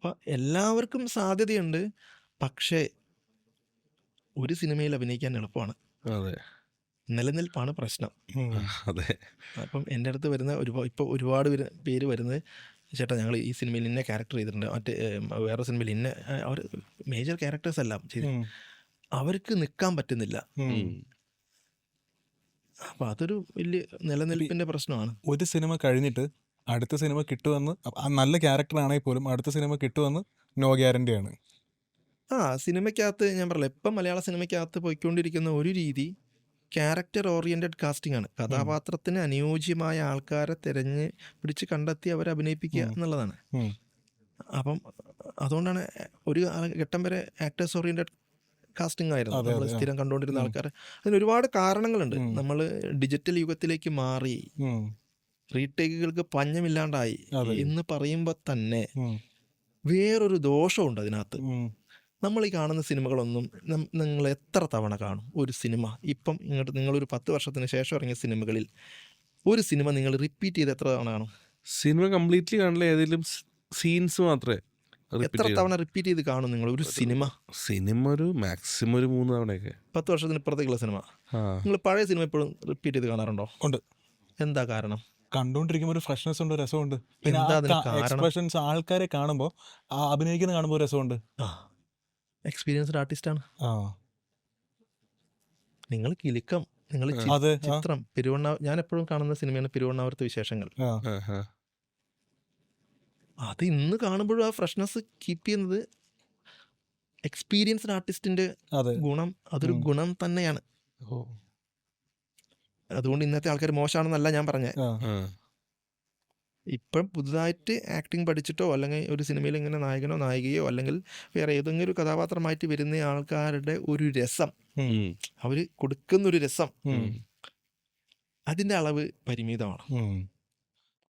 അപ്പൊ എല്ലാവർക്കും സാധ്യതയുണ്ട്. പക്ഷേ ഒരു സിനിമയിൽ അഭിനയിക്കാൻ എളുപ്പമാണ്. അതെ. നിലനിൽപ്പാണ് പ്രശ്നം. അതെ. അപ്പം എന്റെ അടുത്ത് വരുന്ന ഒരുപാട് ഇപ്പൊ ഒരുപാട് പേര് വരുന്നത്, ചേട്ടാ ഞങ്ങൾ ഈ സിനിമയിൽ ഇന്ന ക്യാരക്ടർ ചെയ്തിട്ടുണ്ട്. മറ്റേ വേറെ സിനിമയിൽ ഇന്ന അവർ മേജർ ക്യാരക്ടേഴ്സ് എല്ലാം ചെയ്ത് അവർക്ക് നിൽക്കാൻ പറ്റുന്നില്ല. അപ്പൊ അതൊരു വലിയ നിലനിൽപ്പിന്റെ പ്രശ്നമാണ്. ഒരു സിനിമ കഴിഞ്ഞിട്ട് അടുത്ത സിനിമ കിട്ടുമെന്ന് നല്ല ക്യാരക്ടർ ആണെങ്കിൽ പോലും അടുത്ത സിനിമ കിട്ടുമെന്ന് നോ ഗ്യാരണ്ടി ആണ്. ആ സിനിമയ്ക്കകത്ത് ഞാൻ പറഞ്ഞില്ലേ ഇപ്പം മലയാള സിനിമയ്ക്കകത്ത് പോയിക്കൊണ്ടിരിക്കുന്ന ഒരു രീതി ക്യാരക്ടർ ഓറിയന്റഡ് കാസ്റ്റിംഗ് ആണ്. കഥാപാത്രത്തിന് അനുയോജ്യമായ ആൾക്കാരെ തിരഞ്ഞ് പിടിച്ച് കണ്ടെത്തി അവരെ അഭിനയിപ്പിക്കുക എന്നുള്ളതാണ്. അപ്പം അതുകൊണ്ടാണ് ഒരു ഘട്ടം വരെ ആക്ടേഴ്സ് ഓറിയന്റഡ് കാസ്റ്റിംഗ് ആയിരുന്നു. നമ്മൾ. സ്ഥിരം കണ്ടുകൊണ്ടിരുന്ന. ആൾക്കാർ. അതിന് ഒരുപാട് കാരണങ്ങളുണ്ട്. നമ്മൾ ഡിജിറ്റൽ യുഗത്തിലേക്ക് മാറി. റീടേക്കുകൾക്ക് പഞ്ഞമില്ലാണ്ടായി എന്ന് പറയുമ്പോൾ തന്നെ. വേറൊരു ദോഷമുണ്ട് അതിനകത്ത്. നമ്മൾ ഈ കാണുന്ന സിനിമകളൊന്നും നിങ്ങൾ എത്ര തവണ കാണും ഒരു സിനിമ? ഇപ്പം ഇങ്ങോട്ട് നിങ്ങളൊരു 10 വർഷത്തിന് ശേഷം ഇറങ്ങിയ സിനിമകളിൽ ഒരു സിനിമ നിങ്ങൾ റിപ്പീറ്റ് ചെയ്ത് എത്ര തവണ കാണും? സിനിമ കംപ്ലീറ്റ്ലി കാണില്ല. ഏതെങ്കിലും സീൻസ് മാത്രമേ എത്ര തവണ റിപ്പീറ്റ് ചെയ്ത് കാണും നിങ്ങൾ ഒരു സിനിമ? സിനിമ ഒരു മാക്സിമം ഒരു മൂന്ന് തവണയൊക്കെ. 10 വർഷത്തിന് ഇപ്പുറത്തേക്കുള്ള സിനിമ. നിങ്ങൾ പഴയ സിനിമ ഇപ്പോഴും റിപ്പീറ്റ് ചെയ്ത് കാണാറുണ്ടോ? ഉണ്ട്. എന്താ കാരണം? കണ്ടുകൊണ്ടിരിക്കുമ്പോൾ ഒരു ഫ്രഷ്നെസ് ഉണ്ട്, രസമുണ്ട്. പിന്നെ എന്താ അതിന് കാരണം? എക്സ്പ്രഷൻസ് ആൾക്കാരെ കാണുമ്പോൾ ആ അഭിനയിക്കുന്ന കാണുമ്പോൾ രസമുണ്ട്. ആ. എക്സ്പീരിയൻസ്ഡ് ആർട്ടിസ്റ്റാണ്. ആ. നിങ്ങൾ കിലുക്കം. നിങ്ങൾ അതെ. ആ. ചിത്രം പെരുവണ്ണാ ഞാൻ എപ്പോഴും കാണുന്ന സിനിമയാണ് പെരുവണ്ണാവുരത്തെ വിശേഷങ്ങൾ. ആ. അത് ഇന്ന് കാണുമ്പോഴും ആ ഫ്രഷ്നെസ് കീപ്പ് ചെയ്യുന്നത് എക്സ്പീരിയൻസ്ഡ് ആർട്ടിസ്റ്റിന്റെ അതെ. ഗുണം അതൊരു ഗുണം തന്നെയാണ്. ഓ. അതുകൊണ്ട് ഇന്നത്തെ ആൾക്കാർ മോശമാണെന്നല്ല ഞാൻ പറഞ്ഞത്. ഇപ്പം പുതുതായിട്ട് ആക്ടിങ് പഠിച്ചിട്ടോ അല്ലെങ്കിൽ ഒരു സിനിമയിൽ ഇങ്ങനെ നായകനോ നായികയോ അല്ലെങ്കിൽ വേറെ ഏതെങ്കിലും ഒരു കഥാപാത്രമായിട്ട് വരുന്ന ആൾക്കാരുടെ ഒരു രസം. അവർ കൊടുക്കുന്ന ഒരു രസം അതിന്റെ അളവ് പരിമിതമാണ്.